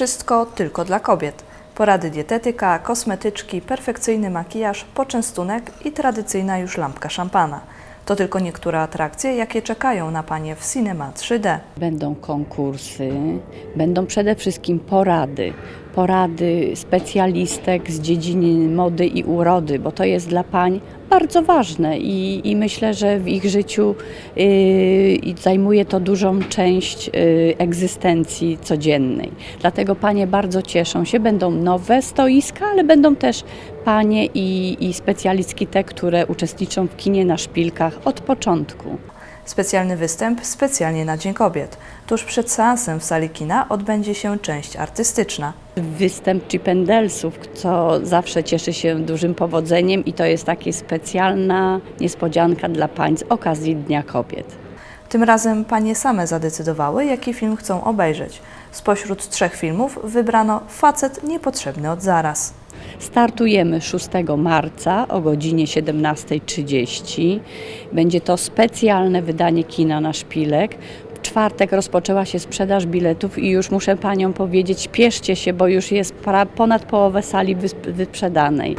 Wszystko tylko dla kobiet. Porady dietetyka, kosmetyczki, perfekcyjny makijaż, poczęstunek i tradycyjna już lampka szampana. To tylko niektóre atrakcje, jakie czekają na Panie w Cinema 3D. Będą konkursy, będą przede wszystkim porady. Porady specjalistek z dziedziny mody i urody, bo to jest dla pań bardzo ważne i, i myślę, że w ich życiu yy, zajmuje to dużą część yy, egzystencji codziennej. Dlatego panie bardzo cieszą się. Będą nowe stoiska, ale będą też panie i, i specjalistki te, które uczestniczą w kinie na szpilkach od początku. Specjalny występ specjalnie na Dzień Kobiet. Tuż przed seansem w sali kina odbędzie się część artystyczna. Występ Chipendelsów, co zawsze cieszy się dużym powodzeniem i to jest taka specjalna niespodzianka dla pań z okazji Dnia Kobiet. Tym razem panie same zadecydowały, jaki film chcą obejrzeć. Spośród trzech filmów wybrano Facet niepotrzebny od zaraz. Startujemy 6 marca o godzinie 17.30. Będzie to specjalne wydanie kina na szpilek. W czwartek rozpoczęła się sprzedaż biletów i już muszę paniom powiedzieć, spieszcie się, bo już jest ponad połowę sali wyprzedanej.